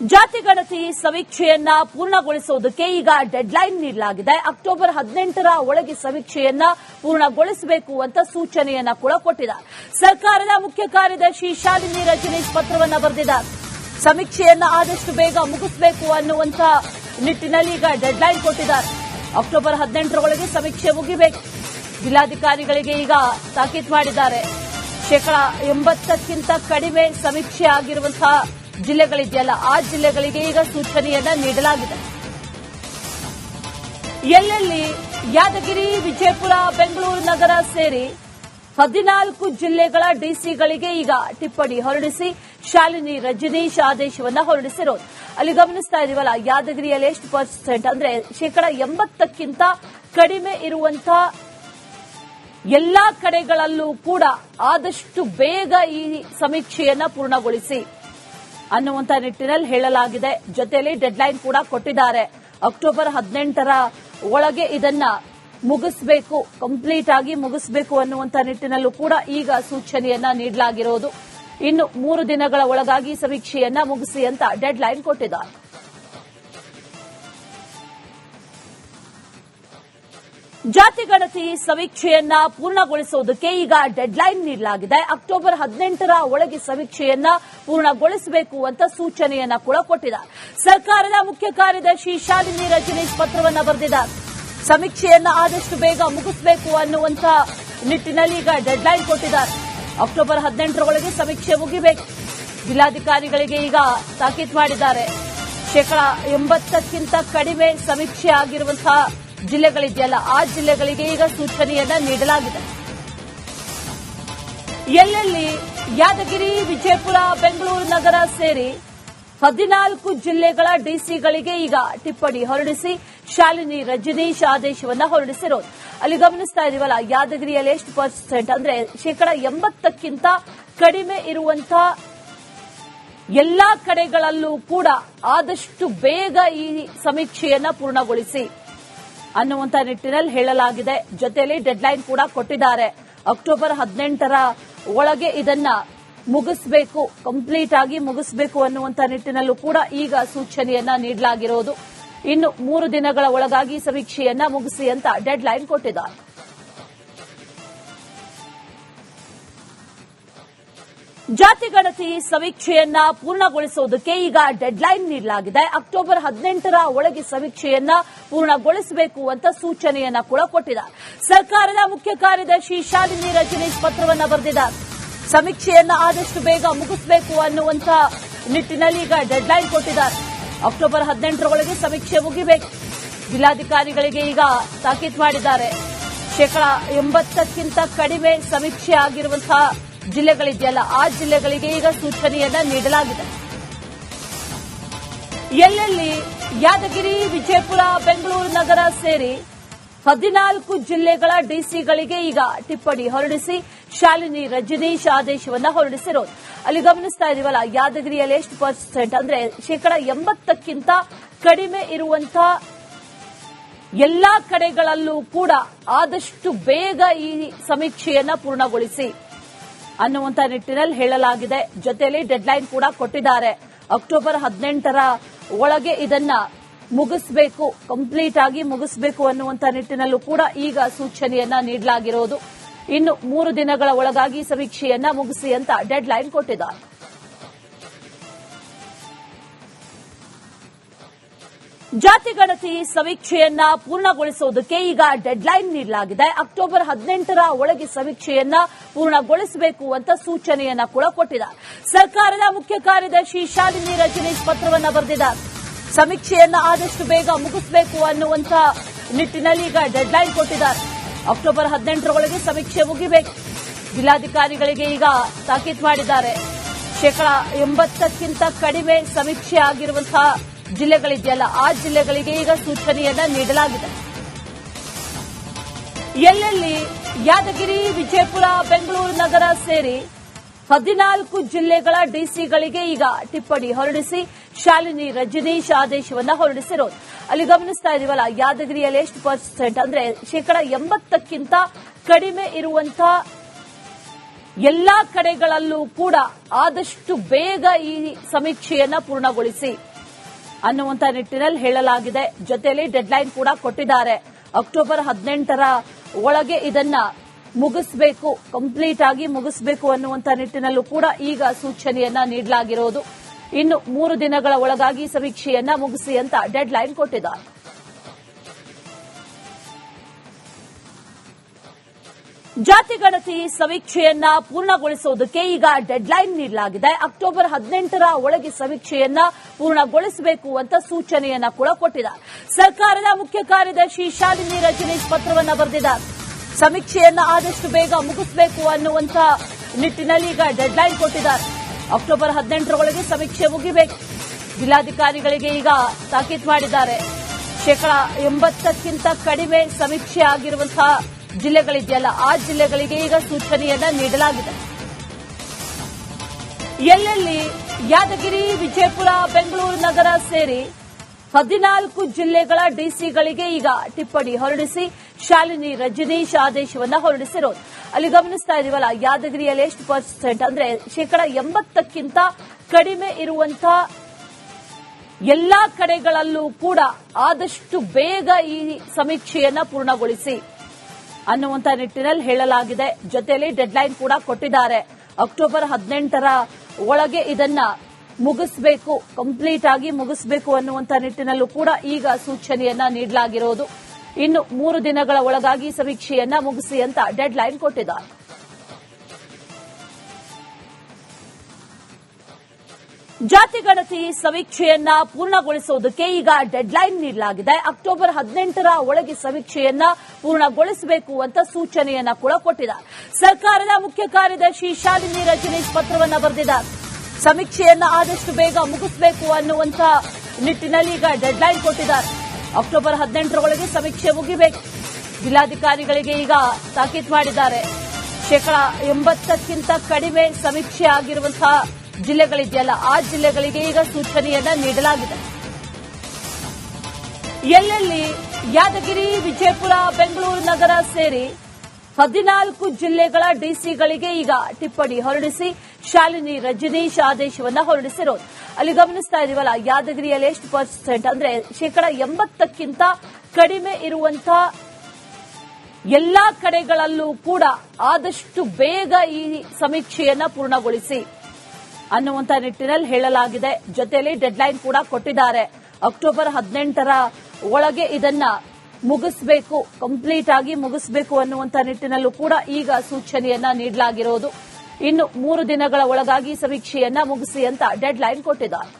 ಜಾತಿ ಗಣತಿ ಸಮೀಕ್ಷೆಯನ್ನ ಪೂರ್ಣಗೊಳಿಸುವುದಕ್ಕೆ ಈಗ ಡೆಡ್ಲೈನ್ ನೀಡಲಾಗಿದೆ. ಅಕ್ಟೋಬರ್ ಹದಿನೆಂಟರ ಒಳಗೆ ಸಮೀಕ್ಷೆಯನ್ನ ಪೂರ್ಣಗೊಳಿಸಬೇಕು ಅಂತ ಸೂಚನೆಯನ್ನ ಕೂಡ ಕೊಟ್ಟಿದ್ದಾರೆ. ಸರ್ಕಾರದ ಮುಖ್ಯ ಕಾರ್ಯದರ್ಶಿ ಶಾಲಿನಿ ರಜನೀಶ್ ಪತ್ರವನ್ನ ಬರೆದಿದ್ದಾರೆ. ಸಮೀಕ್ಷೆಯನ್ನ ಆದಷ್ಟು ಬೇಗ ಮುಗಿಸಬೇಕು ಅನ್ನುವಂತ ನಿಟ್ಟಿನಲ್ಲಿ ಈಗ ಡೆಡ್ಲೈನ್ ಕೊಟ್ಟಿದ್ದಾರೆ. ಅಕ್ಟೋಬರ್ ಹದಿನೆಂಟರ ಒಳಗೆ ಸಮೀಕ್ಷೆ ಮುಗಿಬೇಕು. ಜಿಲ್ಲಾಧಿಕಾರಿಗಳಿಗೆ ಈಗ ತಾಕೀತು ಮಾಡಿದ್ದಾರೆ. ಶೇಕಡಾ ಎಂಬತ್ತಕ್ಕಿಂತ ಕಡಿಮೆ ಸಮೀಕ್ಷೆ ಆಗಿರುವಂತಹ ಜಿಲ್ಲೆಗಳಿದೆಯಲ್ಲ, ಆ ಜಿಲ್ಲೆಗಳಿಗೆ ಈಗ ಸೂಚನೆಯನ್ನ ನೀಡಲಾಗಿದೆ. ಎಲ್ಲೆಲ್ಲಿ ಯಾದಗಿರಿ, ವಿಜಯಪುರ, ಬೆಂಗಳೂರು ನಗರ ಸೇರಿ ಹದಿನಾಲ್ಕು ಜಿಲ್ಲೆಗಳ ಡಿಸಿಗಳಿಗೆ ಈಗ ಟಿಪ್ಪಣಿ ಹೊರಡಿಸಿ ಶಾಲಿನಿ ರಜನೀಶ್ ಆದೇಶವನ್ನ ಹೊರಡಿಸಿರೋದು. ಅಲ್ಲಿ ಗಮನಿಸ್ತಾ ಇದೀವಲ್ಲ, ಯಾದಗಿರಿಯಲ್ಲಿ ಎಷ್ಟು ಪರ್ಸೆಂಟ್ ಅಂದ್ರೆ ಶೇಕಡ ಎಂಬತ್ತಕ್ಕಿಂತ ಕಡಿಮೆ ಇರುವಂತಹ ಎಲ್ಲಾ ಕಡೆಗಳಲ್ಲೂ ಕೂಡ ಆದಷ್ಟು ಬೇಗ ಈ ಸಮೀಕ್ಷೆಯನ್ನ ಪೂರ್ಣಗೊಳಿಸಿ ಅನ್ನುವಂತ ನಿಟ್ಟಿನಲ್ಲಿ ಹೇಳಲಾಗಿದೆ. ಜೊತೆಯಲ್ಲಿ ಡೆಡ್ಲೈನ್ ಕೂಡ ಕೊಟ್ಟಿದ್ದಾರೆ. ಅಕ್ಟೋಬರ್ ಹದಿನೆಂಟರ ಒಳಗೆ ಇದನ್ನ ಮುಗಿಸಬೇಕು ಕಂಪ್ಲೀಟ್ ಆಗಿ ಮುಗಿಸಬೇಕು ಅನ್ನುವಂತ ನಿಟ್ಟಿನಲ್ಲೂ ಕೂಡ ಈಗ ಸೂಚನೆಯನ್ನ ನೀಡಲಾಗಿರೋದು. ಇನ್ನು ಮೂರು ದಿನಗಳ ಒಳಗಾಗಿ ಸಮೀಕ್ಷೆಯನ್ನ ಮುಗಿಸಿ ಅಂತ ಡೆಡ್ಲೈನ್ ಕೊಟ್ಟಿದ್ದಾರೆ. ಜಾತಿ ಗಣತಿ ಸಮೀಕ್ಷೆಯನ್ನ ಪೂರ್ಣಗೊಳಿಸುವುದಕ್ಕೆ ಈಗ ಡೆಡ್ಲೈನ್ ನೀಡಲಾಗಿದೆ. ಅಕ್ಟೋಬರ್ ಹದಿನೆಂಟರ ಒಳಗೆ ಸಮೀಕ್ಷೆಯನ್ನ ಪೂರ್ಣಗೊಳಿಸಬೇಕು ಅಂತ ಸೂಚನೆಯನ್ನ ಕೂಡ ಕೊಟ್ಟಿದ್ದಾರೆ. ಸರ್ಕಾರದ ಮುಖ್ಯ ಕಾರ್ಯದರ್ಶಿ ಶಾಲಿನಿ ರಜನೀಶ್ ಪತ್ರವನ್ನ ಬರೆದಿದ್ದಾರೆ. ಸಮೀಕ್ಷೆಯನ್ನ ಆದಷ್ಟು ಬೇಗ ಮುಗಿಸಬೇಕು ಅನ್ನುವಂತ ನಿಟ್ಟಿನಲ್ಲಿ ಈಗ ಡೆಡ್ಲೈನ್ ಕೊಟ್ಟಿದ್ದಾರೆ. ಅಕ್ಟೋಬರ್ ಹದಿನೆಂಟರ ಒಳಗೆ ಸಮೀಕ್ಷೆ ಮುಗಿಬೇಕು. ಜಿಲ್ಲಾಧಿಕಾರಿಗಳಿಗೆ ಈಗ ತಾಕೀತು ಮಾಡಿದ್ದಾರೆ. ಶೇಕಡಾ ಎಂಬತ್ತಕ್ಕಿಂತ ಕಡಿಮೆ ಸಮೀಕ್ಷೆ ಆಗಿರುವಂತಹ ಜಿಲ್ಲೆಗಳಿದೆಯಲ್ಲ, ಆ ಜಿಲ್ಲೆಗಳಿಗೆ ಈಗ ಸೂಚನೆಯನ್ನ ನೀಡಲಾಗಿದೆ. ಎಲ್ಲೆಲ್ಲಿ ಯಾದಗಿರಿ, ವಿಜಯಪುರ, ಬೆಂಗಳೂರು ನಗರ ಸೇರಿ ಹದಿನಾಲ್ಕು ಜಿಲ್ಲೆಗಳ ಡಿಸಿಗಳಿಗೆ ಈಗ ಟಿಪ್ಪಣಿ ಹೊರಡಿಸಿ, ಶಾಲಿನಿ ರಜನೀಶ್ ಆದೇಶವನ್ನ ಹೊರಡಿಸಿರೋದು. ಅಲ್ಲಿ ಗಮನಿಸ್ತಾ ಇದೀವಲ್ಲ ಯಾದಗಿರಿಯಲ್ಲಿ ಎಷ್ಟು ಪರ್ಸೆಂಟ್ ಅಂದ್ರೆ ಶೇಕಡ ಎಂಬತ್ತಕ್ಕಿಂತ ಕಡಿಮೆ ಇರುವಂತಹ ಎಲ್ಲಾ ಕಡೆಗಳಲ್ಲೂ ಕೂಡ ಆದಷ್ಟು ಬೇಗ ಈ ಸಮೀಕ್ಷೆಯನ್ನ ಪೂರ್ಣಗೊಳಿಸಿ. ಅನ್ನುವಂತ ನಿಟ್ಟಿನಲ್ಲಿ ಹೇಳಲಾಗಿದೆ. ಜೊತೆಯಲ್ಲಿ ಡೆಡ್ಲೈನ್ ಕೂಡ ಕೊಟ್ಟಿದ್ದಾರೆ. ಅಕ್ಟೋಬರ್ ಹದಿನೆಂಟರ ಒಳಗೆ ಇದನ್ನ ಮುಗಿಸಬೇಕು ಕಂಪ್ಲೀಟ್ ಆಗಿ ಮುಗಿಸಬೇಕು ಅನ್ನುವಂತ ನಿಟ್ಟಿನಲ್ಲೂ ಕೂಡ ಈಗ ಸೂಚನೆಯನ್ನ ನೀಡಲಾಗಿರೋದು. ಇನ್ನು ಮೂರು ದಿನಗಳ ಒಳಗಾಗಿ ಸಮೀಕ್ಷೆಯನ್ನ ಮುಗಿಸಿ ಅಂತ ಡೆಡ್ಲೈನ್ ಕೊಟ್ಟಿದ್ದಾರೆ. ಜಾತಿ ಗಣತಿ ಸಮೀಕ್ಷೆಯನ್ನ ಪೂರ್ಣಗೊಳಿಸುವುದಕ್ಕೆ ಈಗ ಡೆಡ್ಲೈನ್ ನೀಡಲಾಗಿದೆ. ಅಕ್ಟೋಬರ್ ಹದಿನೆಂಟರ ಒಳಗೆ ಸಮೀಕ್ಷೆಯನ್ನ ಪೂರ್ಣಗೊಳಿಸಬೇಕು ಅಂತ ಸೂಚನೆಯನ್ನ ಕೂಡ ಕೊಟ್ಟಿದೆ ಸರ್ಕಾರದ ಮುಖ್ಯ ಕಾರ್ಯದರ್ಶಿ ಶಾಲಿನಿ ರಜನೀಶ್ ಪತ್ರವನ್ನ ಬರೆದಿದ್ದಾರೆ. ಸಮೀಕ್ಷೆಯನ್ನ ಆದಷ್ಟು ಬೇಗ ಮುಗಿಸಬೇಕು ಅನ್ನುವಂತ ನಿಟ್ಟಿನಲ್ಲಿ ಈಗ ಡೆಡ್ಲೈನ್ ಕೊಟ್ಟಿದ್ದಾರೆ. ಅಕ್ಟೋಬರ್ ಹದಿನೆಂಟರ ಒಳಗೆ ಸಮೀಕ್ಷೆ ಮುಗಿಬೇಕು. ಜಿಲ್ಲಾಧಿಕಾರಿಗಳಿಗೆ ಈಗ ತಾಕೀತು ಮಾಡಿದ್ದಾರೆ. ಶೇಕಡಾ ಎಂಬತ್ತಕ್ಕಿಂತ ಕಡಿಮೆ ಸಮೀಕ್ಷೆ ಆಗಿರುವಂತಹ ಜಿಲ್ಲೆಗಳಿದೆಯಲ್ಲ, ಆ ಜಿಲ್ಲೆಗಳಿಗೆ ಈಗ ಸೂಚನೆಯನ್ನ ನೀಡಲಾಗಿದೆ. ಎಲ್ಲೆಲ್ಲಿ ಯಾದಗಿರಿ, ವಿಜಯಪುರ, ಬೆಂಗಳೂರು ನಗರ ಸೇರಿ ಹದಿನಾಲ್ಕು ಜಿಲ್ಲೆಗಳ ಡಿಸಿಗಳಿಗೆ ಈಗ ಟಿಪ್ಪಣಿ ಹೊರಡಿಸಿ, ಶಾಲಿನಿ ರಜನೀಶ್ ಆದೇಶವನ್ನ ಹೊರಡಿಸಿರೋದು. ಅಲ್ಲಿ ಗಮನಿಸ್ತಾ ಇದೀವಲ್ಲ, ಯಾದಗಿರಿಯಲ್ಲಿ ಎಷ್ಟು ಪರ್ಸೆಂಟ್ ಅಂದ್ರೆ ಶೇಕಡ ಎಂಬತ್ತಕ್ಕಿಂತ ಕಡಿಮೆ ಇರುವಂತಹ ಎಲ್ಲಾ ಕಡೆಗಳಲ್ಲೂ ಕೂಡ ಆದಷ್ಟು ಬೇಗ ಈ ಸಮೀಕ್ಷೆಯನ್ನ ಪೂರ್ಣಗೊಳಿಸಿ ಅನ್ನುವಂತ ನಿಟ್ಟಿನಲ್ಲಿ ಹೇಳಲಾಗಿದೆ. ಜೊತೆಯಲ್ಲಿ ಡೆಡ್ಲೈನ್ ಕೂಡ ಕೊಟ್ಟಿದ್ದಾರೆ. ಅಕ್ಟೋಬರ್ ಹದಿನೆಂಟರ ಒಳಗೆ ಇದನ್ನ ಮುಗಿಸಬೇಕು ಕಂಪ್ಲೀಟ್ ಆಗಿ ಮುಗಿಸಬೇಕು ಅನ್ನುವಂತ ನಿಟ್ಟಿನಲ್ಲೂ ಕೂಡ ಈಗ ಸೂಚನೆಯನ್ನ ನೀಡಲಾಗಿರೋದು. ಇನ್ನು ಮೂರು ದಿನಗಳ ಒಳಗಾಗಿ ಸಮೀಕ್ಷೆಯನ್ನ ಮುಗಿಸಿ ಅಂತ ಡೆಡ್ಲೈನ್ ಕೊಟ್ಟಿದ್ದಾರೆ. ಜಾತಿ ಗಣತಿ ಸಮೀಕ್ಷೆಯನ್ನ ಪೂರ್ಣಗೊಳಿಸುವುದಕ್ಕೆ ಈಗ ಡೆಡ್ಲೈನ್ ನೀಡಲಾಗಿದೆ. ಅಕ್ಟೋಬರ್ ಹದಿನೆಂಟರ ಒಳಗೆ ಸಮೀಕ್ಷೆಯನ್ನ ಪೂರ್ಣಗೊಳಿಸಬೇಕು ಅಂತ ಸೂಚನೆಯನ್ನ ಕೂಡ ಕೊಟ್ಟಿದ್ದಾರೆ. ಸರ್ಕಾರದ ಮುಖ್ಯ ಕಾರ್ಯದರ್ಶಿ ಶಾಲಿನಿ ರಜನೀಶ್ ಪತ್ರವನ್ನ ಬರೆದಿದ್ದಾರೆ. ಸಮೀಕ್ಷೆಯನ್ನ ಆದಷ್ಟು ಬೇಗ ಮುಗಿಸಬೇಕು ಅನ್ನುವಂತ ನಿಟ್ಟಿನಲ್ಲಿ ಈಗ ಡೆಡ್ಲೈನ್ ಕೊಟ್ಟಿದ್ದಾರೆ. ಅಕ್ಟೋಬರ್ ಹದಿನೆಂಟರ ಒಳಗೆ ಸಮೀಕ್ಷೆ ಮುಗಿಬೇಕು. ಜಿಲ್ಲಾಧಿಕಾರಿಗಳಿಗೆ ಈಗ ತಾಕೀತು ಮಾಡಿದ್ದಾರೆ. ಶೇಕಡಾ ಎಂಬತ್ತಕ್ಕಿಂತ ಕಡಿಮೆ ಸಮೀಕ್ಷೆ ಆಗಿರುವಂತಹ ಜಿಲ್ಲೆಗಳಿದೆಯಲ್ಲ, ಆ ಜಿಲ್ಲೆಗಳಿಗೆ ಈಗ ಸೂಚನೆಯನ್ನ ನೀಡಲಾಗಿದೆ. ಎಲ್ಲೆಲ್ಲಿ ಯಾದಗಿರಿ, ವಿಜಯಪುರ, ಬೆಂಗಳೂರು ನಗರ ಸೇರಿ ಹದಿನಾಲ್ಕು ಜಿಲ್ಲೆಗಳ ಡಿಸಿಗಳಿಗೆ ಈಗ ಟಿಪ್ಪಣಿ ಹೊರಡಿಸಿ, ಶಾಲಿನಿ ರಜನೀಶ್ ಆದೇಶವನ್ನ ಹೊರಡಿಸಿರೋದು. ಅಲ್ಲಿ ಗಮನಿಸ್ತಾ ಇದೀವಲ್ಲ ಯಾದಗಿರಿಯಲ್ಲಿ ಎಷ್ಟು ಪರ್ಸೆಂಟ್ ಅಂದ್ರೆ ಶೇಕಡಾ ಎಂಬತ್ತಕ್ಕಿಂತ ಕಡಿಮೆ ಇರುವಂತಹ ಎಲ್ಲಾ ಕಡೆಗಳಲ್ಲೂ ಕೂಡ ಆದಷ್ಟು ಬೇಗ ಈ ಸಮೀಕ್ಷೆಯನ್ನ ಪೂರ್ಣಗೊಳಿಸಿ. ಅನ್ನುವಂತ ನಿಟ್ಟಿನಲ್ಲಿ ಹೇಳಲಾಗಿದೆ. ಜೊತೆಯಲ್ಲಿ ಡೆಡ್ಲೈನ್ ಕೂಡ ಕೊಟ್ಟಿದ್ದಾರೆ. ಅಕ್ಟೋಬರ್ ಹದಿನೆಂಟರ ಒಳಗೆ ಇದನ್ನ ಮುಗಿಸಬೇಕು ಕಂಪ್ಲೀಟ್ ಆಗಿ ಮುಗಿಸಬೇಕು ಅನ್ನುವಂತ ನಿಟ್ಟಿನಲ್ಲೂ ಕೂಡ ಈಗ ಸೂಚನೆಯನ್ನ ನೀಡಲಾಗಿರೋದು. ಇನ್ನು ಮೂರು ದಿನಗಳ ಒಳಗಾಗಿ ಸಮೀಕ್ಷೆಯನ್ನ ಮುಗಿಸಿ ಅಂತ ಡೆಡ್ಲೈನ್ ಕೊಟ್ಟಿದ್ದಾರೆ. ಜಾತಿ ಗಣತಿ ಸಮೀಕ್ಷೆಯನ್ನ ಪೂರ್ಣಗೊಳಿಸುವುದಕ್ಕೆ ಈಗ ಡೆಡ್ಲೈನ್ ನೀಡಲಾಗಿದೆ. ಅಕ್ಟೋಬರ್ ಹದಿನೆಂಟರ ಒಳಗೆ ಸಮೀಕ್ಷೆಯನ್ನ ಪೂರ್ಣಗೊಳಿಸಬೇಕು ಅಂತ ಸೂಚನೆಯನ್ನ ಕೂಡ ಕೊಟ್ಟಿದೆ ಸರ್ಕಾರದ ಮುಖ್ಯ ಕಾರ್ಯದರ್ಶಿ ಶಾಲಿನಿ ರಜನೀಶ್ ಪತ್ರವನ್ನ ಬರೆದಿದ್ದಾರೆ. ಸಮೀಕ್ಷೆಯನ್ನ ಆದಷ್ಟು ಬೇಗ ಮುಗಿಸಬೇಕು ಅನ್ನುವಂತ ನಿಟ್ಟಿನಲ್ಲಿ ಈಗ ಡೆಡ್ಲೈನ್ ಕೊಟ್ಟಿದ್ದಾರೆ. ಅಕ್ಟೋಬರ್ ಹದಿನೆಂಟರ ಒಳಗೆ ಸಮೀಕ್ಷೆ ಮುಗಿಬೇಕು. ಜಿಲ್ಲಾಧಿಕಾರಿಗಳಿಗೆ ಈಗ ತಾಕೀತು ಮಾಡಿದ್ದಾರೆ. ಶೇಕಡ ಎಂಬತ್ತಕ್ಕಿಂತ ಕಡಿಮೆ ಸಮೀಕ್ಷೆ ಆಗಿರುವಂತಹ ಜಿಲ್ಲೆಗಳಿದೆಯಲ್ಲ, ಆ ಜಿಲ್ಲೆಗಳಿಗೆ ಈಗ ಸೂಚನೆಯನ್ನ ನೀಡಲಾಗಿದೆ. ಎಲ್ಲೆಲ್ಲಿ ಯಾದಗಿರಿ, ವಿಜಯಪುರ, ಬೆಂಗಳೂರು ನಗರ ಸೇರಿ ಹದಿನಾಲ್ಕು ಜಿಲ್ಲೆಗಳ ಡಿಸಿಗಳಿಗೆ ಈಗ ಟಿಪ್ಪಣಿ ಹೊರಡಿಸಿ, ಶಾಲಿನಿ ರಜನೀಶ್ ಆದೇಶವನ್ನ ಹೊರಡಿಸಿರೋದು. ಅಲ್ಲಿ ಗಮನಿಸ್ತಾ ಇದೀವಲ್ಲ, ಯಾದಗಿರಿಯಲ್ಲಿ ಎಷ್ಟು ಪರ್ಸೆಂಟ್ ಅಂದ್ರೆ ಶೇಕಡ ಎಂಬತ್ತಕ್ಕಿಂತ ಕಡಿಮೆ ಇರುವಂತಹ ಎಲ್ಲಾ ಕಡೆಗಳಲ್ಲೂ ಕೂಡ ಆದಷ್ಟು ಬೇಗ ಈ ಸಮೀಕ್ಷೆಯನ್ನ ಪೂರ್ಣಗೊಳಿಸಿ. ಅನ್ನುವಂತ ನಿಟ್ಟಿನಲ್ಲಿ ಹೇಳಲಾಗಿದೆ. ಜೊತೆಯಲ್ಲಿ ಡೆಡ್ಲೈನ್ ಕೂಡ ಕೊಟ್ಟಿದ್ದಾರೆ. ಅಕ್ಟೋಬರ್ ಹದಿನೆಂಟರ ಒಳಗೆ ಇದನ್ನ ಮುಗಿಸಬೇಕು ಕಂಪ್ಲೀಟ್ ಆಗಿ ಮುಗಿಸಬೇಕು ಅನ್ನುವಂತ ನಿಟ್ಟಿನಲ್ಲೂ ಕೂಡ ಈಗ ಸೂಚನೆಯನ್ನ ನೀಡಲಾಗಿರೋದು. ಇನ್ನು ಮೂರು ದಿನಗಳ ಒಳಗಾಗಿ ಸಮೀಕ್ಷೆಯನ್ನ ಮುಗಿಸಿ ಅಂತ ಡೆಡ್ಲೈನ್ ಕೊಟ್ಟಿದ್ದಾರೆ. ಜಾತಿ ಗಣತಿ ಸಮೀಕ್ಷೆಯನ್ನ ಪೂರ್ಣಗೊಳಿಸುವುದಕ್ಕೆ ಈಗ ಡೆಡ್ಲೈನ್ ನೀಡಲಾಗಿದೆ. ಅಕ್ಟೋಬರ್ ಹದಿನೆಂಟರ ಒಳಗೆ ಸಮೀಕ್ಷೆಯನ್ನ ಪೂರ್ಣಗೊಳಿಸಬೇಕು ಅಂತ ಸೂಚನೆಯನ್ನ ಕೂಡ ಕೊಟ್ಟಿದ್ದಾರೆ. ಸರ್ಕಾರದ ಮುಖ್ಯ ಕಾರ್ಯದರ್ಶಿ ಶಾಲಿನಿ ರಜನೀಶ್ ಪತ್ರವನ್ನ ಬರೆದಿದ್ದಾರೆ. ಸಮೀಕ್ಷೆಯನ್ನ ಆದಷ್ಟು ಬೇಗ ಮುಗಿಸಬೇಕು ಅನ್ನುವಂತ ನಿಟ್ಟಿನಲ್ಲಿ ಈಗ ಡೆಡ್ಲೈನ್ ಕೊಟ್ಟಿದ್ದಾರೆ. ಅಕ್ಟೋಬರ್ ಹದಿನೆಂಟರ ಒಳಗೆ ಸಮೀಕ್ಷೆ ಮುಗಿಬೇಕು. ಜಿಲ್ಲಾಧಿಕಾರಿಗಳಿಗೆ ಈಗ ತಾಕೀತು ಮಾಡಿದ್ದಾರೆ. ಶೇಕಡ ಎಂಬತ್ತಕ್ಕಿಂತ ಕಡಿಮೆ ಸಮೀಕ್ಷೆ ಆಗಿರುವಂತಹ ಜಿಲ್ಲೆಗಳಿದೆಯಲ್ಲ, ಆ ಜಿಲ್ಲೆಗಳಿಗೆ ಈಗ ಸೂಚನೆಯನ್ನ ನೀಡಲಾಗಿದೆ. ಎಲ್ಲೆಲ್ಲಿ ಯಾದಗಿರಿ, ವಿಜಯಪುರ, ಬೆಂಗಳೂರು ನಗರ ಸೇರಿ ಹದಿನಾಲ್ಕು ಜಿಲ್ಲೆಗಳ ಡಿಸಿಗಳಿಗೆ ಈಗ ಟಿಪ್ಪಣಿ ಹೊರಡಿಸಿ ಶಾಲಿನಿ ರಜನೀಶ್ ಆದೇಶವನ್ನ ಹೊರಡಿಸಿರೋದು. ಅಲ್ಲಿ ಗಮನಿಸ್ತಾ ಇದೀವಲ್ಲ, ಯಾದಗಿರಿಯಲ್ಲಿ ಎಷ್ಟು ಪರ್ಸೆಂಟ್ ಅಂದ್ರೆ ಶೇಕಡ ಎಂಬತ್ತಕ್ಕಿಂತ ಕಡಿಮೆ ಇರುವಂತಹ ಎಲ್ಲಾ ಕಡೆಗಳಲ್ಲೂ ಕೂಡ ಆದಷ್ಟು ಬೇಗ ಈ ಸಮೀಕ್ಷೆಯನ್ನ ಪೂರ್ಣಗೊಳಿಸಿ ಅನ್ನುವಂತ ನಿಟ್ಟಿನಲ್ಲಿ ಹೇಳಲಾಗಿದೆ. ಜೊತೆಯಲ್ಲಿ ಡೆಡ್ಲೈನ್ ಕೂಡ ಕೊಟ್ಟಿದ್ದಾರೆ. ಅಕ್ಟೋಬರ್ ಹದಿನೆಂಟರ ಒಳಗೆ ಇದನ್ನ ಮುಗಿಸಬೇಕು ಕಂಪ್ಲೀಟ್ ಆಗಿ ಮುಗಿಸಬೇಕು ಅನ್ನುವಂತ ನಿಟ್ಟಿನಲ್ಲೂ ಕೂಡ ಈಗ ಸೂಚನೆಯನ್ನ ನೀಡಲಾಗಿರೋದು. ಇನ್ನು ಮೂರು ದಿನಗಳ ಒಳಗಾಗಿ ಸಮೀಕ್ಷೆಯನ್ನ ಮುಗಿಸಿ ಅಂತ ಡೆಡ್ಲೈನ್ ಕೊಟ್ಟಿದ್ದಾರೆ.